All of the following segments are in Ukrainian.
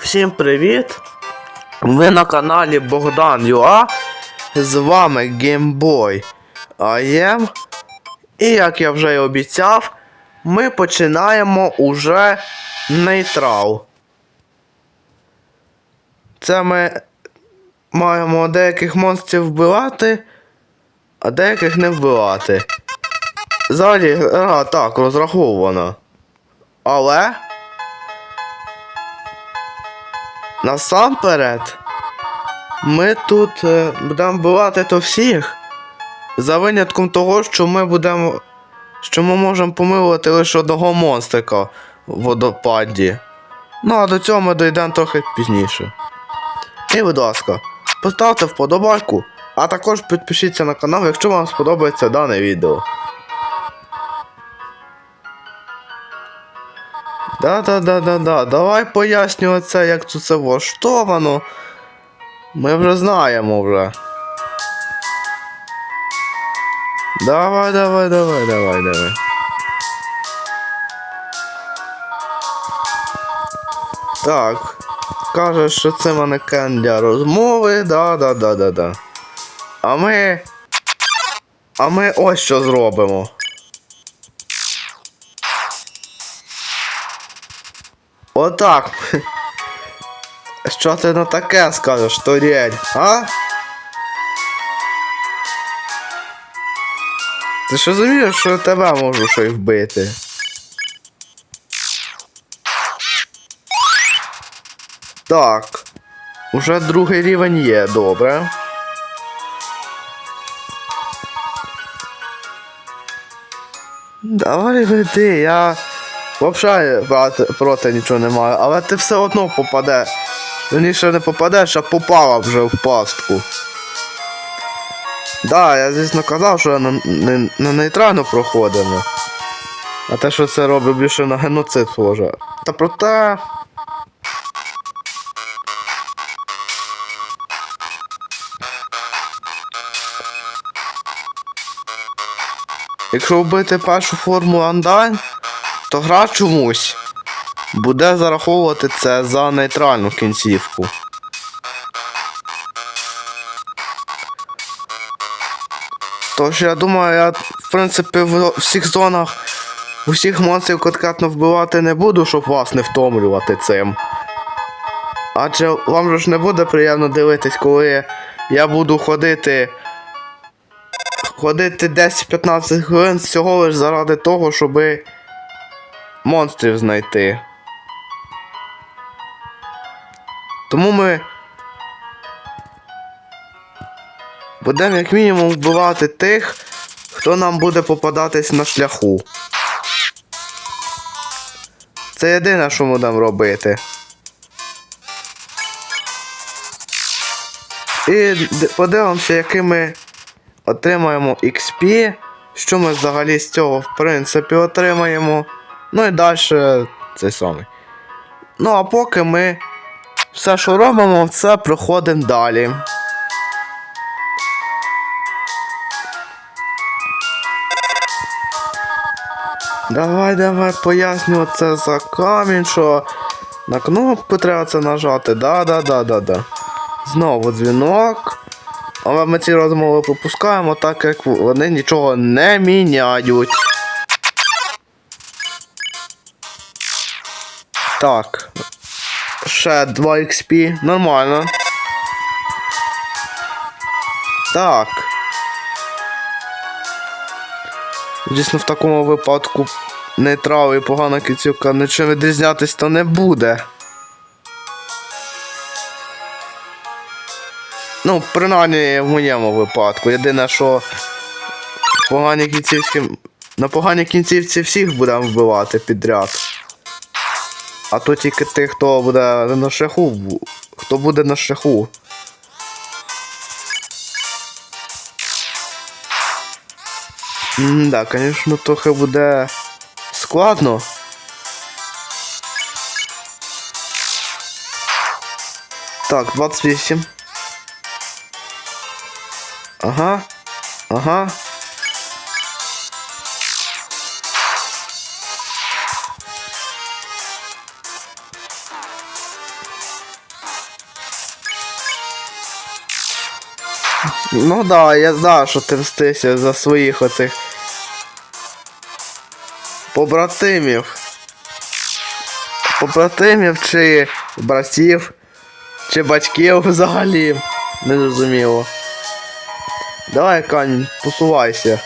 Всім привіт! Ви на каналі Богдан Юа. З вами Gameboy AM. І як я вже й обіцяв, ми починаємо уже нейтрал. Це ми маємо деяких монстрів вбивати, а деяких не вбивати. Взагалі, гра так розрахована. Але. Насамперед, ми тут е, будемо вбивати то всіх. За винятком того, що ми будемо. що ми можемо помилувати лише одного монстрика в водопаді. Ну а до цього ми дійдемо трохи пізніше. І, будь ласка, поставте вподобайку, а також підпишіться на канал, якщо вам сподобається дане відео. Да-да-да-да-да. Давай пояснювати це, як тут це влаштовано. Ми вже знаємо вже. Давай, давай, давай, давай, давай. Так. Каже, що це манекен для розмови. Да-да-да-да-да. А ми. А ми ось що зробимо. Отак. Що ти на таке скажеш, Торєль, а? Ти ж розумієш, що тебе можу й вбити? Так. Уже другий рівень є, добре. Давай веди, я взагалі проти, нічого не маю, але ти все одно попадеш. Верніше не попадеш, а попала вже в пастку. Да, я звісно казав, що на, не, на нейтрально проходимо. А те, що це робить більше на геноцид схоже. Та проте. Якщо вбити першу форму андань, то гра чомусь буде зараховувати це за нейтральну кінцівку. Тож я думаю, я в принципі в всіх зонах усіх монстрів конкретно вбивати не буду, щоб вас не втомлювати цим. Адже вам ж не буде приємно дивитись, коли я буду ходити. Ходити 10-15 хвилин всього лиш заради того, щоби монстрів знайти. Тому ми будемо як мінімум вбивати тих, хто нам буде попадатись на шляху. Це єдине, що ми будемо робити. І подивимося, який ми отримаємо XP, що ми взагалі з цього в принципі отримаємо. Ну і далі цей самий. Ну а поки ми все, що робимо, все проходимо далі. Давай, давай, поясню це за камінь, що на кнопку треба це нажати. Да-да-да-да-да. Знову дзвінок. Але ми ці розмови пропускаємо, так як вони нічого не міняють. Так. Ще 2 XP. Нормально. Так. Дійсно, в такому випадку нейтрал і погана кінцівка нічим відрізнятись то не буде. Ну, принаймні в моєму випадку. Єдине, що погані кінцівські. На поганій кінцівці всіх будемо вбивати підряд. А то тільки тих, хто буде на шляху. Хто буде на шляху. М, да, звісно, трохи буде складно. Так, 28. Ага. Ага. Ну да, я знаю, що ти мстишся за своїх оцих побратимів. Побратимів чи братів, чи батьків взагалі. Не зрозуміло. Давай, Кань, посувайся.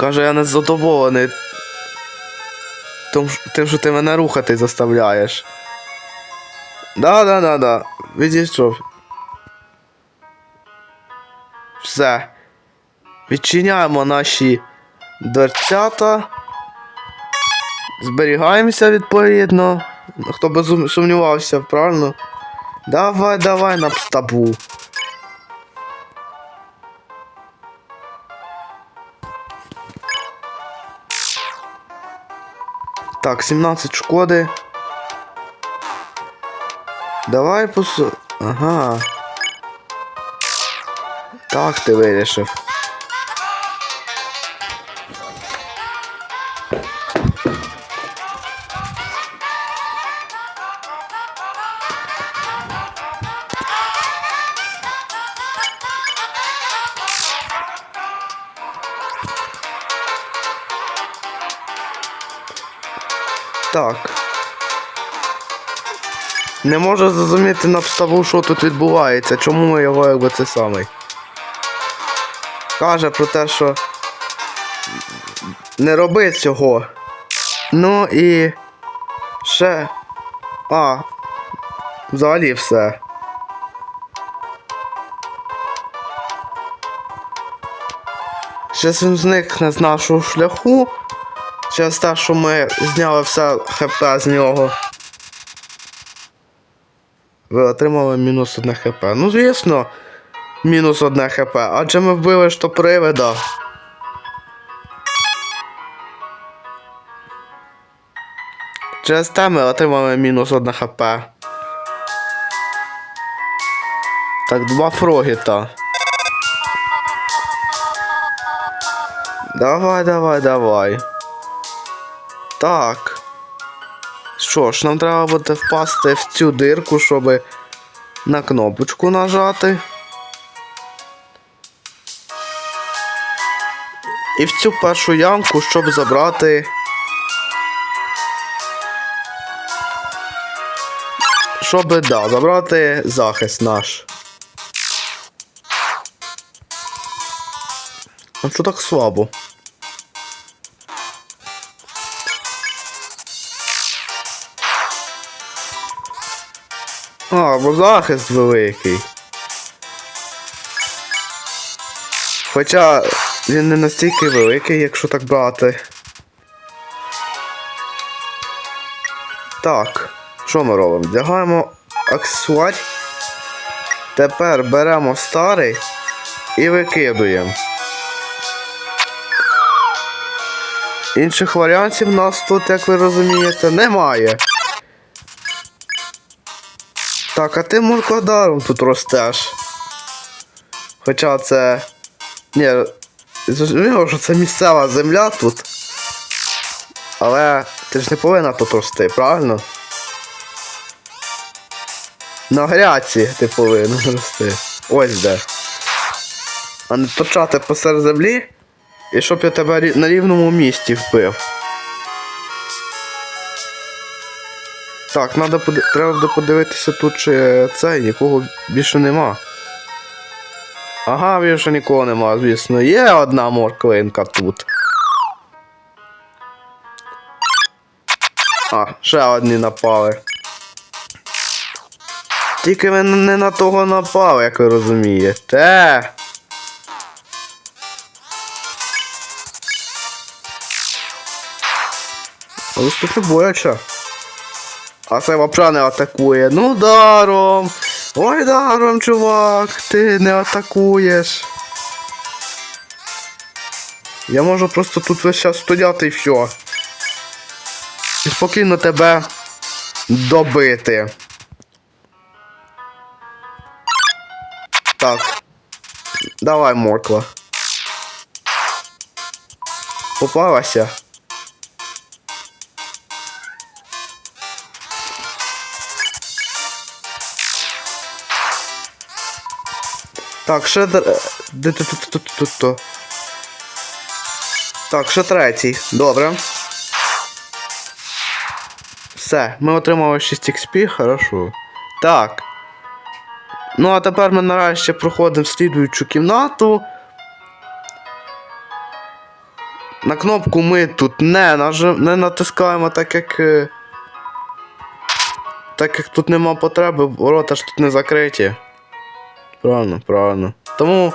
Каже, я не задоволений. Тим, що ти мене рухати заставляєш. Да, да, да, да. Відійшов. Все. Відчиняємо наші дверцята. Зберігаємося відповідно. Хто би сумнівався, правильно? Давай, давай на стабу. Так, 17 шкоди. Давай посу. Ага. Так ти вирішив. Не можу зрозуміти на вставу, що тут відбувається, чому його якби це самий. Каже про те, що не роби цього. Ну і ще. А. Взагалі все. Щас він зникне з нашого шляху. Через те, що ми зняли все хп з нього. Ви отримали мінус одне хп. Ну, звісно, мінус одне хп. Адже ми вбили що привида. Через те ми отримали мінус одне хп. Так, два фрогіта. Давай, давай, давай. Так. Що ж, нам треба буде впасти в цю дирку, щоб на кнопочку нажати. І в цю першу ямку, щоб забрати. Щоб, да, забрати захист наш. А що так слабо? А, бо захист великий. Хоча він не настільки великий, якщо так брати. Так, що ми робимо? Вдягаємо аксесуар. Тепер беремо старий і викидуємо. Інших варіантів у нас тут, як ви розумієте, немає. Так, а ти моркодаром тут ростеш. Хоча це. Ні, зрозуміло, що це місцева земля тут. Але ти ж не повинна тут рости, правильно? На гряці ти повинен рости. Ось де. А не точати посеред землі, і щоб я тебе на рівному місці вбив. Так, надо поди... треба буде подивитися тут, чи це, нікого більше нема. Ага, більше нікого нема, звісно. Є одна морквинка тут. А, ще одні напали. Тільки ви не на того напали, як ви розумієте. Але не боляче. А це вообще не атакує. Ну даром. Ой, даром, чувак, ти не атакуєш. Я можу просто тут весь час стояти і все. І спокійно тебе добити. Так. Давай, морква. Попалася. Так, ще де тут. Так, ще третій. Добре. Все, ми отримали 6 XP, хорошо. Так. Ну, а тепер ми нарешті проходимо слідуючу кімнату. На кнопку ми тут не, нажи... не натискаємо, так як. е, Так як тут нема потреби, ворота ж тут не закриті. Правильно, правильно. Тому.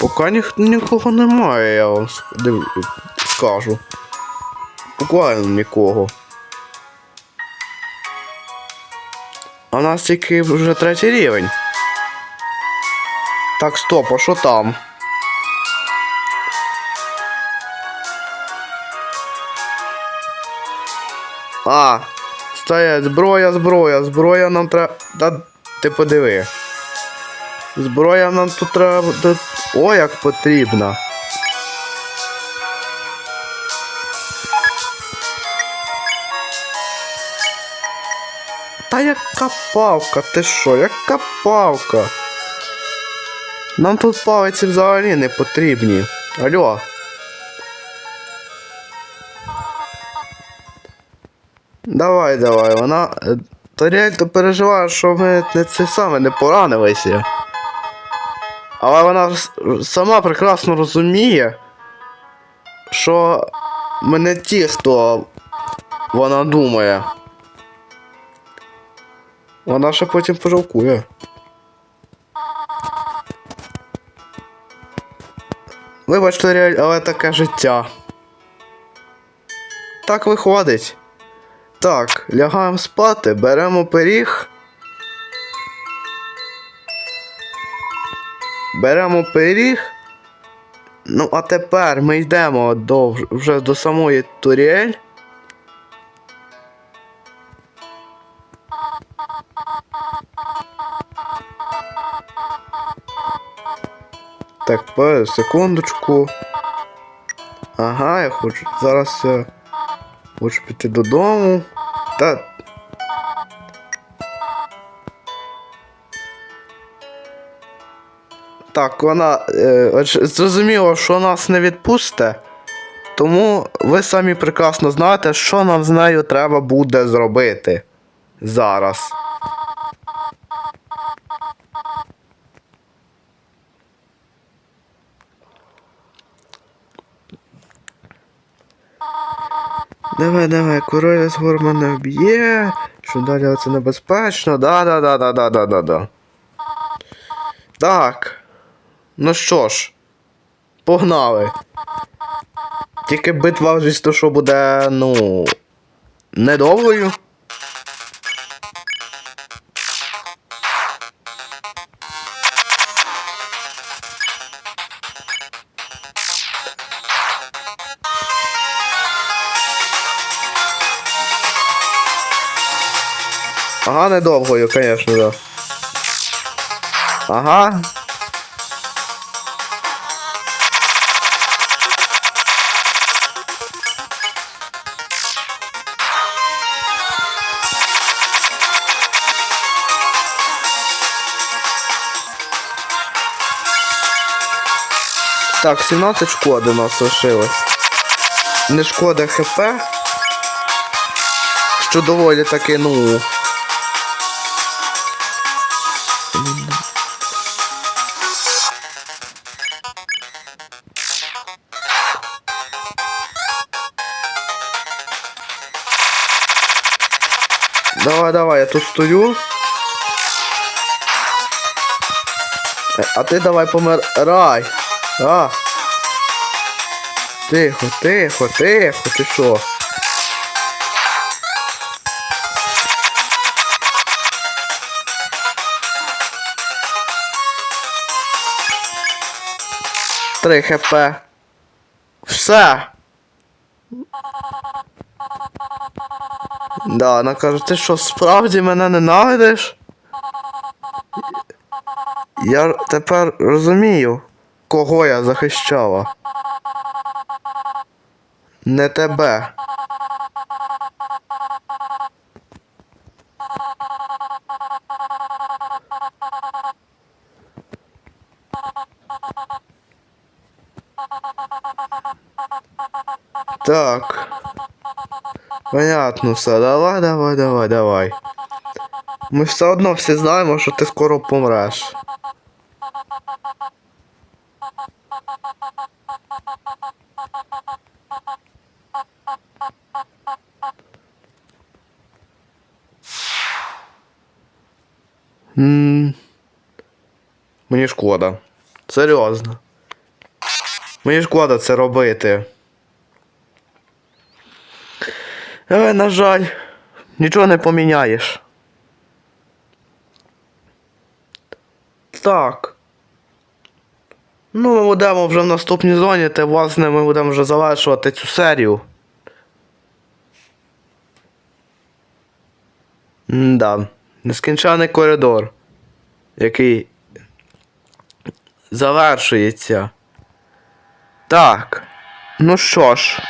Поки ніх... нікого немає, я вам скажу. Буквально нікого. А у нас тільки вже третій рівень. Так, стоп, а що там? А, стоять, зброя, зброя, зброя нам треба. Та ти подиви. Зброя нам тут треба. да- О, як потрібна. Та яка палка, ти що, яка палка? Нам тут палиці взагалі не потрібні. Алло. Давай, давай, вона. е, Та реально переживає, що ми не це саме не поранилися. Але вона сама прекрасно розуміє, що ми не ті, хто вона думає. Вона ще потім пожалкує. Вибачте, реаль, але таке життя. Так виходить. Так, лягаємо спати, беремо пиріг. Беремо пиріг. Ну, а тепер ми йдемо до, вже до самої турель. Так, секундочку. Ага, я хочу. Зараз я хочу піти додому. Та. Так, вона е, зрозуміло, що нас не відпусте. Тому ви самі прекрасно знаєте, що нам з нею треба буде зробити зараз. Давай, давай, король з гормона вб'є. Що далі це небезпечно? Да, да, да, да, да, да, да, да. Так. Ну що ж, погнали. Тільки битва, звісно, що буде, ну. Недовгою. Недовгою, звісно, да. Ага. Так, 17 шкоди у нас лишилось. Не шкода ХП. Що доволі таки, ну. Давай, давай, я тут стою. Е, А ти давай помирай. А. Тихо, тихо, тихо, ти що? Три хп. Все. Да, вона каже, ти що, справді мене ненавидиш? Я тепер розумію, кого я захищала. Не тебе. Так. Понятно все. Давай, давай, давай, давай. Ми все одно всі знаємо, що ти скоро помреш. Мені шкода. Серйозно. Мені шкода це робити. Але, на жаль, нічого не поміняєш. Так. Ну, ми будемо вже в наступній зоні, та власне ми будемо вже завершувати цю серію. Да. Нескінчений коридор, який завершується. Так. Ну що ж.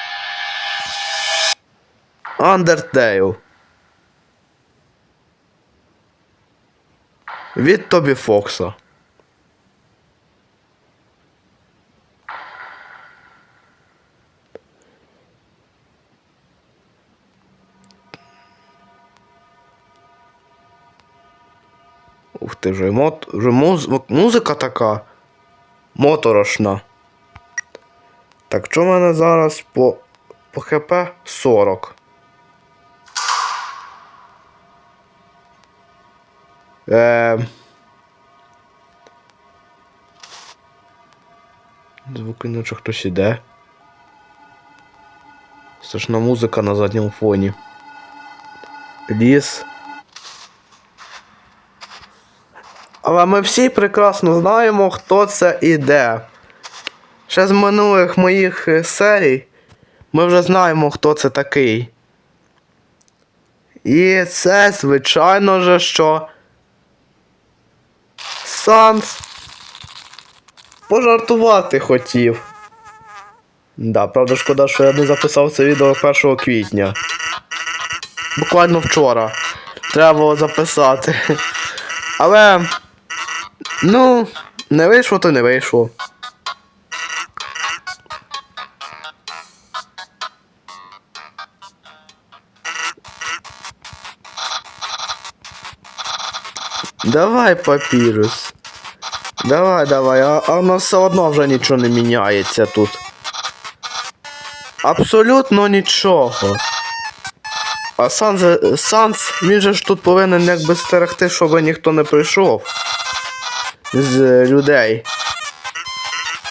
Undertale. Від Тобі Фокса. Ух ти вже, мот... вже муз... музика така моторошна. Так, що в мене зараз по, по ХП 40. Е... Звуки наче хтось іде. Страшна музика на задньому фоні. Ліс. Але ми всі прекрасно знаємо, хто це іде. Ще з минулих моїх е, серій ми вже знаємо, хто це такий. І це, звичайно же, що. Санс пожартувати хотів. Да, правда, шкода, що я не записав це відео 1 квітня. Буквально вчора. Треба було записати. Але. Ну, не вийшло, то не вийшло. Давай, папірус. Давай, давай, а, а воно все одно вже нічого не міняється тут. Абсолютно нічого. А Санс, Санс, він же ж тут повинен якби стерегти, щоб ніхто не прийшов з е, людей.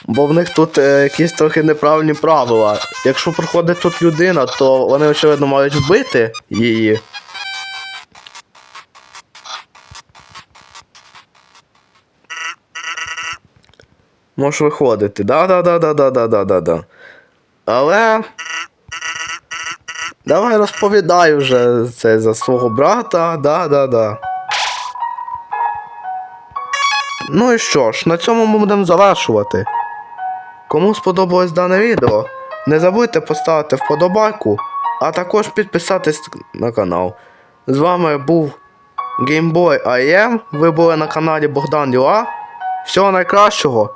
Бо в них тут е, якісь трохи неправильні правила. Якщо проходить тут людина, то вони, очевидно, мають вбити її. Можеш виходити. Да-да-да-да-да-да-да-да. Але. Давай розповідай вже це за свого брата. Да-да-да. Ну і що ж, на цьому ми будемо завершувати. Кому сподобалось дане відео, не забудьте поставити вподобайку, а також підписатись на канал. З вами був Gameboy IM. Ви були на каналі Богдан Юа. Всього найкращого.